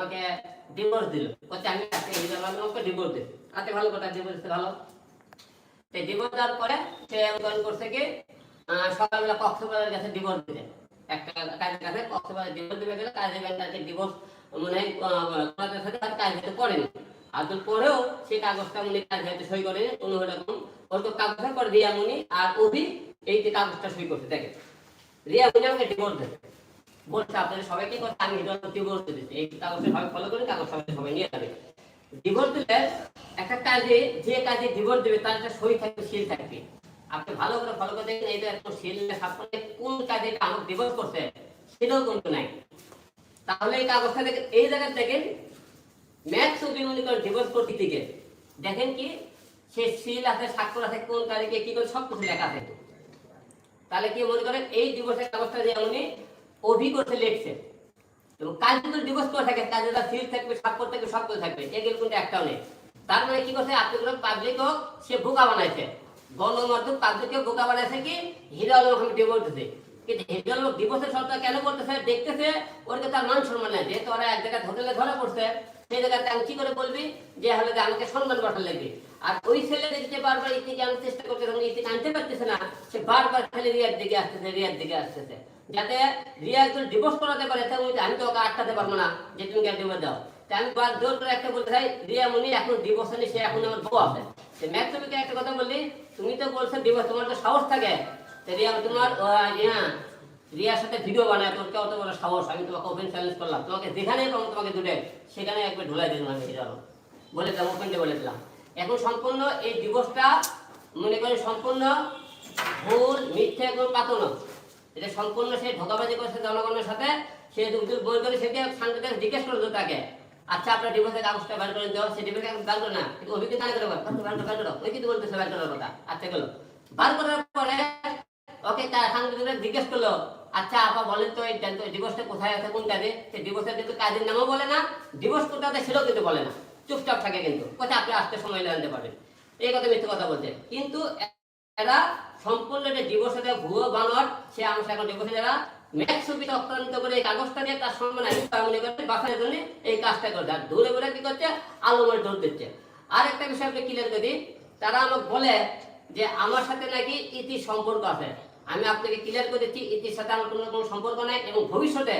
আমাকে ডিভোর্স দিল। বলছে আমি আজকে হিরো আলম আমাকে ডিভোর্স দিল আচ্ছা ভালো কথা ডিভোর্স ভালো। সেই ডিভোর্স দেওয়ার পরে সে আবেদন করছে কি সকালবেলা কক্সবাজারের কাছে ডিভোর্স দিতে। একটা কাজের কাছে কক্সবাজার ডিভোর্স দিতে গেলে কাজের ব্যাংকারকে ডিভোর্স মনে করার সাথে তার কাজ হতে করেনি। আর তো পরেও সেই কাগজটা উনি কাজ হয়তো সই করেনি। কোনো রকম ওর তো কাগজের পর রিয়া মুনি আর অভি এই যে কাগজটা সই করছে রিয়া মুনি আমাকে ডিভোর্স দেবে আপনাদের সবাইকে কথা আমি এটা ডিভোর্স এই সবাই ফলো করে কাগজ সবাই সবাই নিয়ে যাবে। ডিভোর্স দিলে একটা কাজে, যে কাজে ডিভোর্স দেবে, তার একটা সই থাকবে সিল থাকবে। আপনি ভালো করে ফলো করে দেখেন, এই যে একদম সিল কোন কাজে আমাকে ডিভোর্স করছে, সেটাও কিন্তু নাই। তাহলে এই কাগজটা এই ডিভোর্স করতে থেকে দেখেন কি, সে সিল আছে, স্বাক্ষর আছে, কোন তারিখে কি করে সব কিছু লেখা থাকে তাহলে কি মনে করেন, এই ডিভোর্সের কাগজটা যে উনি অভি করতে লিখছে এবং কাজ ডিভোর্স করে থাকে কাজে তার সিল থাকবে স্বাক্ষর থাকবে, সব কিছু থাকবে এগুলো কিন্তু একটাও নেই তার মানে কি করছে আপনি কোনো পাবলিক হোক, সে বোকা বানাইছে। গণমাধ্যম পাবলিককে বোকা বানাইছে কি? হিরো আলম আমি ডিভোর্স দিতে কিন্তু হিরো আলম ডিভোর্সের শর্ত কেন করতেছে? দেখতেছে, ওরকে তার মান সম্মান নাই। যেহেতু ওরা এক জায়গায় হোটেলে ধরা পড়ছে, সেই জায়গাতে আমি কি করে বলবি? যে হলে আমাকে সম্মান বাড়াতে লাগবে। আর ওই ছেলে দেখছে বারবার ইতিকে আনতে চেষ্টা করতে ইতিকে আনতে পারতেছে না। সে বারবার খালি রিয়ার দিকে আসতেছে, রিয়ার দিকে আসতেছে। যাতে রিয়া ডিভোর্স করাতে পারে তেমন আমি তো ওকে আটকাতে পারব না, যে তুমি কেন ডিভোর্স দাও। তাই আমি বার জোর করে একটা বলতে চাই, রিয়া মুনি এখন ডিভোর্স নেই সে এখন আমার বউ আছে। সে ম্যাথ তুমি একটা কথা বললি? তুমি তো বলছো ডিভোর্স তোমার তো সাহস থাকে। তো রিয়া, তোমার হ্যাঁ রিয়ার সাথে ভিডিও বানায়, তোর কত বড় সাহস? আমি তোমাকে ওপেন চ্যালেঞ্জ করলাম। তোমাকে যেখানে পাবো তোমাকে দুটে সেখানে একবার ঢুলাই দিলাম আমি হিরো বলে দিলাম ওপেনটা বলে দিলাম। এখন সম্পূর্ণ এই ডিভোর্সটা মনে করেন সম্পূর্ণ ভুল, মিথ্যে এবং পাতন এটা সম্পূর্ণ সে ধোকাবাজি করছে জনগণের সাথে সে যদি বই করে সেকে সাংবাদিক জিজ্ঞেস করল তাকে আচ্ছা আপনার ডিভোর্সের কাগজটা বার করে দাও সে ডিভোর্সের কাগজ বার করে না কিন্তু অভিজ্ঞতা না করে বার করো, বার করো, ওই কিন্তু বলতেছে বার করার কথা আচ্ছা গেলো। বার করার পরে ওকে তার সাংবাদিকরা জিজ্ঞেস করল আচ্ছা আপা বলেন তো এই ডিভোর্সটা কোথায় আছে কোন কাজে? সে ডিভোর্সের কিন্তু কাজের নামও বলে না ডিভোর্স হবে সেটাও কিন্তু বলে না চুপচাপ থাকে কিন্তু কোথায় আপনি আসতে সময় জানতে পারবেন এই কথা মিথ্যে কথা বলছে। কিন্তু এরা সম্পূর্ণ যে ডিভোর্সে ভুয়ো বানর, সে সাথে এখন ডিভোর্সে যারা ম্যাক্স সুবিধা অক্রান্ত করে এই কাগজটা দিয়ে তার সম্মান আমি মনে বাঁচানোর জন্য এই কাজটা করছে। আর দূরে দূরে কি করছে? আলোমের দৌড় দিচ্ছে। আর একটা বিষয় আপনি ক্লিয়ার করে তারা আমাকে বলে যে আমার সাথে নাকি ইতি সম্পর্ক আছে। আমি আপনাকে ক্লিয়ার করে দিচ্ছি, ইতির সাথে আমার কোনো কোনো সম্পর্ক নাই এবং ভবিষ্যতে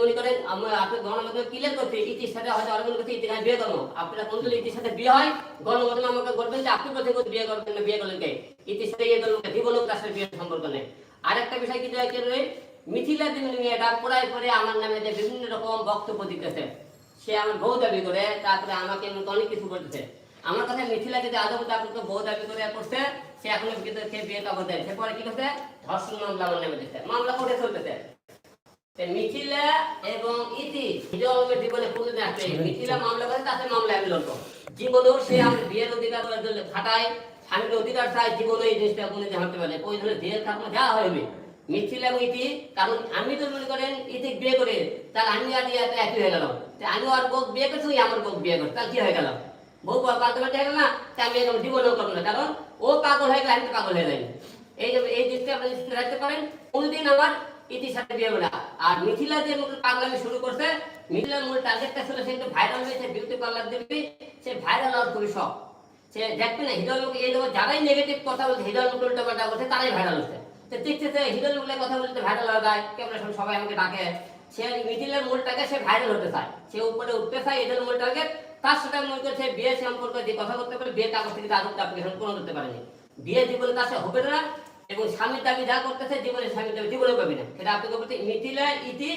মনে করেন আপনি গণমাধ্যমে ক্লিয়ার ইতির সাথে হয়তো আরও মনে ইতির বিয়ে করব। আপনারা কোন দিন ইতির সাথে বিয়ে হয়? গণমাধ্যমে আমাকে যে আপনি বিয়ে করবেন না বিয়ে করলেন কে? ইতির সাথে ইয়ে জীবনও তার সাথে সম্পর্ক নেই। মিথিলা মেয়েটা পড়ায় পরে আমার নামে যে বিভিন্ন রকম বক্তব্য দিতেছে। সে আমার বউ দাবি করে, তারপরে আমাকে অনেক কিছু বলতেছে। আমার কথা মিথিলা যদি আদৌ তারপরে বউ দাবি করে করছে, সে এখন বিয়ে কাগজ দেয় সে পরে কি করছে? ধর্ষণ মামলা আমার নামে দিচ্ছে। মামলা করে চলতেছে। তে এবং মামলা মামলা আমি বিয়ের অধিকার এই জিনিসটা আমি তো মনে করেন, ইতি বিয়ে করে তার আমি আর একই হয়ে গেল। আমি আর বউ বিয়ে করছি আমার বউ বিয়ে করছে তাহলে কি হয়ে গেল? বউ পাল্টে হয়ে গেল না আমি এরকম জীবনেও করব না, কারণ ও পাগল হয়ে গেলে, আমি পাগল হয়ে যাই। এই এই জিনিসটা আপনি রাখতে পারেন। কোনদিন আমার ইতির সাথে না। আর মিথিলা যে পাগলামি শুরু করছে মিথিলার মূল টার্গেটটা ছিল সে ভাইরাল হয়েছে বিউটি পার্লার দিবি, সে ভাইরাল হওয়ার খুবই শখ। সে দেখবে না, হিরো লোক এই যারাই নেগেটিভ কথা বলছে, হিরো লোক উল্টো পাল্টা করছে তারাই ভাইরাল হচ্ছে। তো দেখতেছে হিরো লোকের কথা বলতে ভাইরাল হয়ে যায় কেমন সবাই আমাকে ডাকে। সে মিথিলার মূলটাকে সে ভাইরাল হতে চায়। সে উপরে উঠতে চায় এদের মূল টার্গেট তার সাথে মনে করছে বিয়ে সম্পর্কে যে কথা বলতে পারে বিয়ে কাগজ থেকে আদৌ অ্যাপ্লিকেশন কোনো করতে পারেনি। বিয়ে জীবনে তার হবে না। এবং স্বামীর দাবি যা করতেছে জীবনে স্বামীর দাবি জীবনে পাবি না। সেটা আপনি করতে মিথিলা ইতি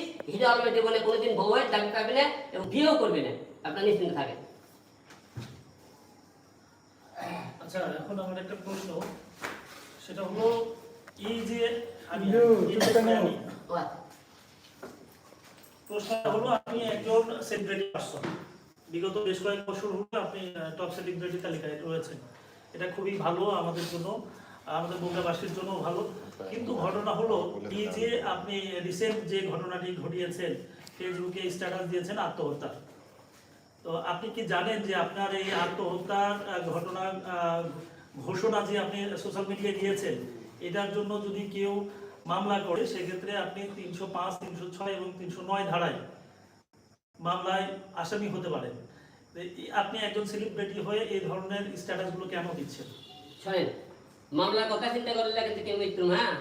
আলমের জীবনে কোনোদিন বউয়ের দাবি পাবে না এবং বিয়েও করবে না। আপনার নিশ্চিন্ত থাকেন। আচ্ছা এখন আমার একটা প্রশ্ন। সেটা হলো এই যে আমি আচ্ছা। প্রশ্নটা হলো আপনি একজন সেলিব্রিটি পারসন বিগত বেশ কয়েক বছর হলো আপনি টপ সেলিব্রিটি তালিকায় রয়েছেন। এটা খুবই ভালো আমাদের জন্য। আমাদের বঙ্গাবাসীর জন্য ভালো। কিন্তু ঘটনা হলো এই যে আপনি রিসেন্ট যে ঘটনাটি ঘটিয়েছেন ফেসবুকে স্ট্যাটাস দিয়েছেন আত্মহত্যার তো আপনি কি জানেন যে আপনার এই আত্মহত্যার ঘটনা ঘোষণা যে আপনি সোশ্যাল মিডিয়ায় দিয়েছেন এটার জন্য যদি কেউ মামলা করে সেক্ষেত্রে আপনি তিনশো পাঁচ তিনশো ছয় এবং তিনশো নয় ধারায় মামলায় আসামি হতে পারেন। আপনি একজন সেলিব্রিটি হয়ে এই ধরনের স্ট্যাটাসগুলো কেন দিচ্ছেন? শোনেন মামলার কথা চিন্তা করলে কিন্তু কেউ মৃত্যু হ্যাঁ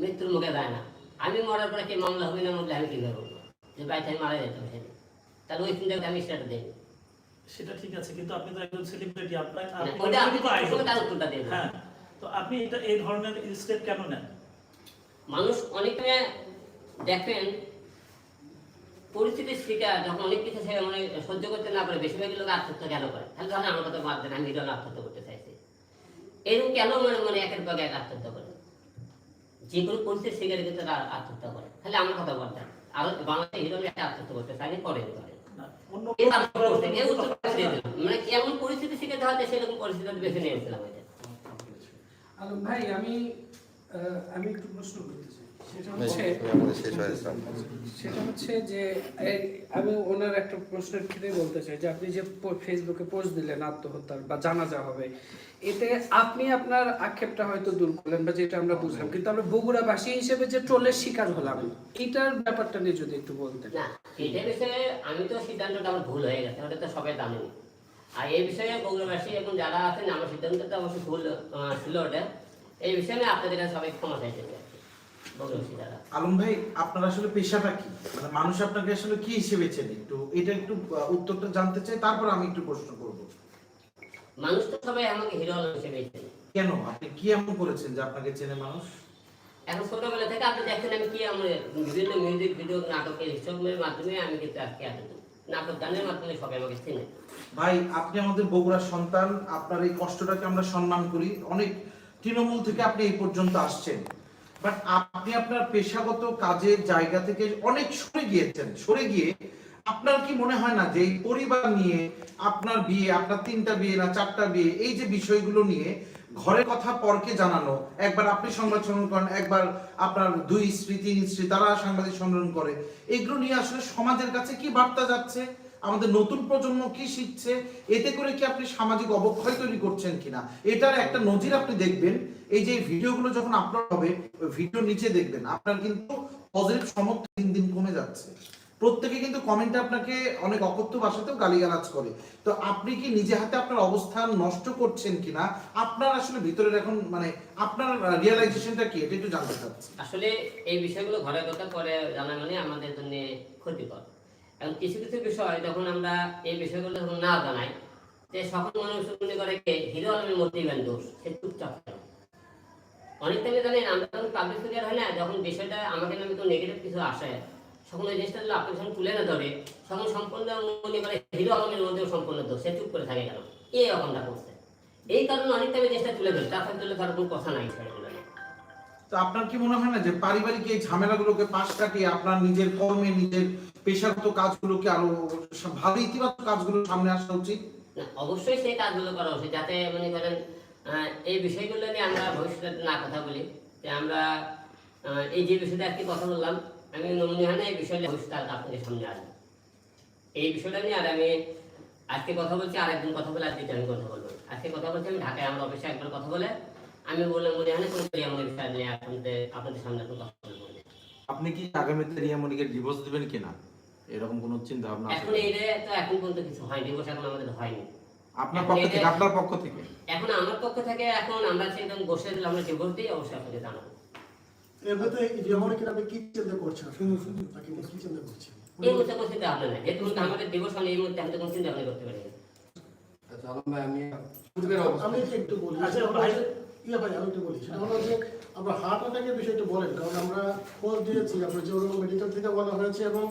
মৃত্যুর মুখে যায় না। আমি মরার পরে কি মামলা হবে না মামলা আমি কীভাবে বলব যে আমি মারা যেতে হবে তাহলে ওই চিন্তা আমি স্টার্ট দিই। সেটা ঠিক আছে কিন্তু আপনি তো একজন সেলিব্রিটি আপনার না, আপনি ওইটা আপনি তো তার উত্তরটা দিয়ে হ্যাঁ তো আপনি এটা এই ধরনের স্টেপ কেন নেন? মানুষ অনেক দেখেন পরিস্থিতির শিকার যখন অনেক কিছু সে মানে সহ্য করতে না পারে বেশিরভাগ লোক আত্মহত্যা কেন করে? তাহলে ধরেন আমার কথা বাদ দেন আমি হিরো আত্মহত্যা এরকম কেন মনে মনে একের পর এক আত্মহত্যা করে? যে কোনো পরিস্থিতি শিকারে কিন্তু তারা আত্মহত্যা করে। তাহলে আমার কথা বলতাম আরও বাংলাদেশে হিরো একটা আত্মহত্যা করতে চাইলে করে। মানে এমন পরিস্থিতি শিখে হয় সেরকম পরিস্থিতি বেছে নিয়েছিলাম ভাই আমি আহ, আমি একটু প্রশ্ন করতে চাই। সেটা হচ্ছে যে আমি ওনার একটা প্রশ্নের ক্ষেত্রে বলতে চাই যে আপনি যে ফেসবুকে পোস্ট দিলেন আত্মহত্যার বা জানাজা হবে এতে আপনি আপনার আক্ষেপটা হয়তো দূর করলেন বা যেটা আমরা বুঝলাম। কিন্তু আমরা বগুড়াবাসী হিসেবে যে ট্রোলের শিকার হলাম এটার ব্যাপারটা নিয়ে যদি একটু বলতেন। না এটা বিষয়ে আমি তো সিদ্ধান্তটা আমার ভুল হয়ে গেছে ওটা তো সবাই জানেনি। আর এই বিষয়ে বগুড়াবাসী এবং যারা আছেন আমার সিদ্ধান্তটা অবশ্যই ভুল আহ, ছিল ওটা। এই বিষয়ে আমি আপনাদের সবাই ক্ষমা চাইতে আলম ভাই আপনার আসলে পেশাটা কি? মানে মানুষ আপনাকে আসলে কি হিসেবে চেনে? একটু এটা একটু উত্তরটা জানতে চাই তারপর আমি একটু প্রশ্ন করব। মানুষ তো সবাই আমাকে হিরো আলম হিসেবে চেনে। কেন? আপনি কি এমন করেছেন যে আপনাকে চেনে মানুষ? এখন ছোটবেলা থেকে আপনি দেখছেন আমি কি আমার বিভিন্ন মিউজিক ভিডিও নাটকের মাধ্যমে আমি কিন্তু আজকে নাটক গানের মাধ্যমে সবাই আমাকে চেনে। ভাই আপনি আমাদের বগুড়ার সন্তান আপনার এই কষ্টটাকে আমরা সম্মান করি। অনেক তৃণমূল থেকে আপনি এই পর্যন্ত আসছেন। আপনি আপনার পেশাগত কাজের জায়গা থেকে অনেক সরে গিয়েছেন। সরে গিয়ে আপনার কি মনে হয় না যে এই পরিবার নিয়ে, আপনার বিয়ে, আপনার তিনটা বিয়ে না চারটা বিয়ে, এই যে বিষয়গুলো নিয়ে ঘরের কথা পরকে জানানো, একবার আপনি সংবাদ সম্মেলন করেন, একবার আপনার দুই স্ত্রী, তিন স্ত্রী, তারা সাংবাদিক সম্মেলন করে, এগুলো নিয়ে আসলে সমাজের কাছে কি বার্তা যাচ্ছে? আমাদের নতুন প্রজন্ম কি শিখছে? এতে করে কি আপনি সামাজিক অবক্ষয় তৈরি করছেন কিনা? এটার একটা নজির আপনি দেখবেন। এই যে ভিডিওগুলো যখন আপলোড হবে ভিডিও নিচে দেখবেন। আপনার কিন্তু পজিটিভ সমর্থন দিন দিন কমে যাচ্ছে। প্রত্যেকে কিন্তু কমেন্টে আপনাকে অনেক অকথ্য ভাষাতেও গালিগালাজ করে। তো আপনি কি নিজে হাতে আপনার অবস্থান নষ্ট করছেন কিনা? আপনার আসলে ভিতরের এখন মানে আপনার রিয়েলাইজেশনটা কি? এটা একটু জানতে চাচ্ছি। আসলে এই বিষয়গুলো ঘরের কথা করে জানা মানে আমাদের জন্য ক্ষতিকর। এবং কিছু কিছু বিষয় যখন আমরা এই বিষয়গুলো যখন না জানাই, যে সকল মানুষ মনে করে কে হিরো আলমের মধ্যেই গান দোষ সে চুপচাপ কেন? অনেক টাইমে জানেন আমরা যখন পাবলিক ফিগার হয় না, যখন বিষয়টা আমাকে নামে কোনো নেগেটিভ কিছু আসে তখন ওই জিনিসটা যদি আপনার সঙ্গে তুলে না ধরে তখন সম্পূর্ণ মনে করে হিরো আলমের মধ্যেও সম্পূর্ণ দোষ, সে চুপ করে থাকে কেন? এই রকমটা করছে। এই কারণে অনেক টাইমে জিনিসটা তুলে ধরে তারপরে তুলে ধরার কোনো কথা নাই তো আপনার কি মনে হয় না যে পারিবারিক এই ঝামেলাগুলোকে পাশ কাটিয়ে আপনার নিজের কর্মে, নিজের পেশাগত কাজগুলোকে আরও ভালো ইতিবাচক কাজগুলো সামনে আসা উচিত। অবশ্যই সেই কাজগুলো করা উচিত যাতে মনে করেন এই বিষয়গুলো নিয়ে আমরা ভবিষ্যতে না কথা বলি। যে আমরা এই যে বিষয়টা আজকে কথা বললাম আমি মনে হয় এই বিষয়টা ভবিষ্যতে আর আপনাদের সামনে আসবে। এই বিষয়টা নিয়ে আর আমি আজকে কথা বলছি আর একদিন কথা বলে আজকে আমি কথা বলব। আজকে কথা বলছি আমি ঢাকায় আমার অফিসে একবার কথা বলে আমি বললাম মনে হয় কোনো আমার বিষয় নিয়ে আপনাদের আপনাদের সামনে কথা বলব আপনি কি আগামীতে রিয়া মনিকে ডিভোর্স দিবেন কিনা? এরকম কোনো চিন্তা ভাবনা এখন এই তো এখন পর্যন্ত কিছু হয়নি ডিভোর্স এখন আমাদের হয়নি। আপনার পক্ষ থেকে আপনার পক্ষ থেকে? এখন আমার পক্ষ থেকে এখন আমরা সেরকম বসে দিলে আমরা ডিভোর্স দিই অবশ্যই আপনাকে জানাব। যেমন কিনা আপনি কি চিন্তা করছেন? শুনুন শুনুন তাকে কি চিন্তা করছেন? এই মুহূর্তে কোনো চিন্তা নাই। যেহেতু আমাদের ডিভোর্স হয়নি এই মুহূর্তে আমি তো কোনো চিন্তা করতে পারি আচ্ছা আলম ভাই আমি আমি একটু বলি আচ্ছা, ভাই। যে- ইয়ে ভাই আমি একটু বলি। সেটা হলো যে আমরা হার্ট অ্যাটাকের বিষয়টা বলেন কারণ আমরা খোঁজ দিয়েছি আপনার যে মেডিকেল থেকে বলা হয়েছে এবং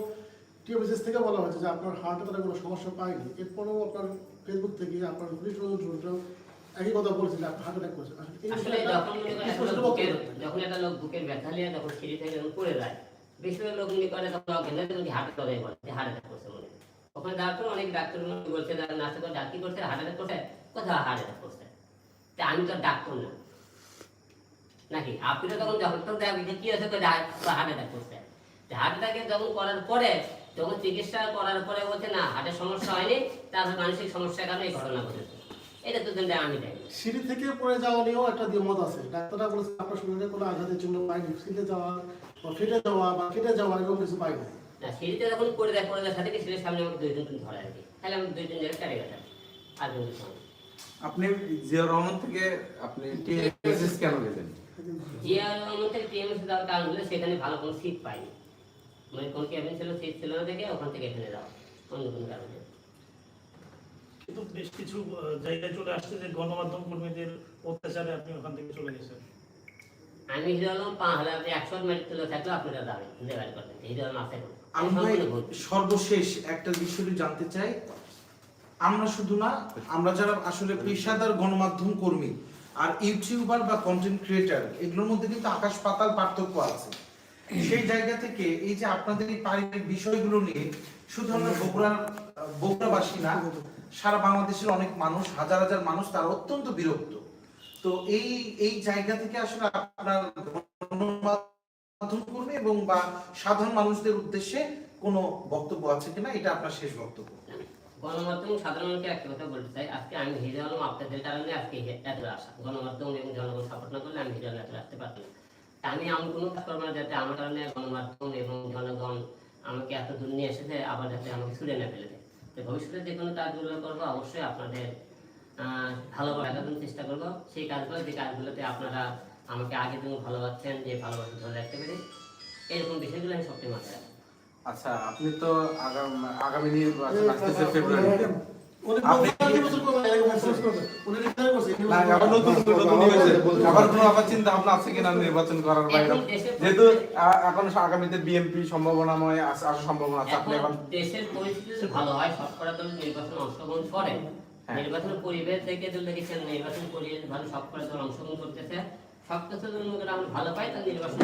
টিএমএসএস থেকে বলা হয়েছে যে আপনার হার্ট অ্যাটাকের কোনো সমস্যা পায়নি। এরপরেও আপনার ফেসবুক থেকে আপনার পুলিশ প্রশাসন একই কথা বলছিল আপনি হার্ট অ্যাটাক করেছেন। আসলে যখন একটা লোক বুকের ব্যথা নিয়ে যখন সিঁড়ি থেকে পড়ে যায় বেশিরভাগ লোক মনে করে তখন অজ্ঞান হার্ট অ্যাটাক বলে যে হার্ট অ্যাটাক করছে মনে ওখানে পর অনেক ডাক্তার বলছে নার্সে করে ডাক্তার করছে? হার্ট অ্যাটাক করছে? কোথাও হার্ট অ্যাটাক করছে। তা আমি তো আর ডাক্তার না। নাকি? আপনি তো তখন যখন যে কি আছে তো হার্ট অ্যাটাক করছে। হার্ট অ্যাটাকে যখন করার পরে যখন চিকিৎসা করার পরে বলছে না হার্টের সমস্যা হয়নি তারপর মানসিক সমস্যার কারণে এই ঘটনা ঘটেছে। এটা তো আমি দেখি সিঁড়ি থেকে পড়ে যাওয়া নিয়েও একটা দ্বিমত আছে। ডাক্তাররা বলেছে আপনার শরীরে কোনো আঘাতের জন্য পায়নি যাওয়া বা ফেটে যাওয়া বা কেটে যাওয়া এরকম কিছু পাইনি না। সিঁড়িতে যখন পড়ে যায় পড়ে যাওয়ার সাথে কি সিঁড়ির সামনে আমাকে দুই তিন ধরে আর কি। তাহলে আমি দুই তিন জায়গায় চারে গেলাম আর আপনি জিয়া রহমান থেকে আপনি টিএসএস কেন গেলেন জিয়া রহমান থেকে টিএমএস যাওয়ার কারণ হলো সেখানে ভালো কোনো সিট পাইনি। মানে কোন কেবিন ছিল সিট ছিল না দেখে ওখান থেকে এখানে যাওয়া অন্য কোনো কারণে। কিন্তু বেশ কিছু জায়গায় চলে আসছে যে গণমাধ্যম কর্মীদের অত্যাচারে আপনি ওখান থেকে চলে গেছেন। আমি হিরো আলম পা হলে আপনি একশো মিনিট তুলে থাকলেও আপনারা করবেন হিরো আলম আছে। আমি ভাই সর্বশেষ একটা বিষয় জানতে চাই আমরা শুধু না আমরা যারা আসলে পেশাদার গণমাধ্যম কর্মী আর ইউটিউবার বা কন্টেন্ট ক্রিয়েটার এগুলোর মধ্যে কিন্তু আকাশ পাতাল পার্থক্য আছে। সেই জায়গা থেকে এই যে আপনাদের পারিবারিক বিষয়গুলো নিয়ে, শুধু আমরা বগুড়ার, বগুড়াবাসী না, সারা বাংলাদেশের অনেক মানুষ, হাজার হাজার মানুষ তারা অত্যন্ত বিরক্ত। তো এই এই জায়গা থেকে আসলে আপনার এবং বা সাধারণ মানুষদের উদ্দেশ্যে কোনো বক্তব্য আছে কিনা, এটা আপনার শেষ বক্তব্য। গণমাধ্যম সাধারণকে একটা কথা বলতে চাই, আজকে আমি হিরো আলম আপনাদের কারণে আজকে এত আসা। গণমাধ্যম এবং জনগণ সাপোর্ট না করলে আমি হিরো আলম এত আসতে পারতাম তা আমি কোনো কাজ করব না যাতে আমার কারণে গণমাধ্যম এবং জনগণ আমাকে এত দূর নিয়ে এসেছে আবার যাতে আমাকে ছুড়ে না ফেলে দেয়। তো ভবিষ্যতে যে কোনো কাজগুলো করব অবশ্যই আপনাদের আহ, ভালোভাবে দেখার চেষ্টা করব। সেই কাজগুলো যে কাজগুলোতে আপনারা আমাকে আগে দিন ভালোবাসছেন যে ভালোবাসা ধরে রাখতে পারি এরকম বিষয়গুলো আমি সবচেয়ে মাথায় আচ্ছা আপনি তো আগাম আগামী নির্বাচন আসতেছে ফেব্রুয়ারিতে নির্বাচন নির্বাচন নির্বাচন করার বাইরে? যেহেতু এখন আগামীতে বিএনপি সম্ভাবনাময় আসার সম্ভাবনা আছে আপনি এখন দেশের পরিস্থিতি ভালো হয় শতকরা দল নির্বাচনে অংশগ্রহণ করে। হ্যাঁ। নির্বাচনের পরিবেশ দেখেছেন নির্বাচন পরিবেশ ভালো দল অংশগ্রহণ করতেছে সব কিছু যদি আমরা ভালো পাই তাহলে নির্বাচনে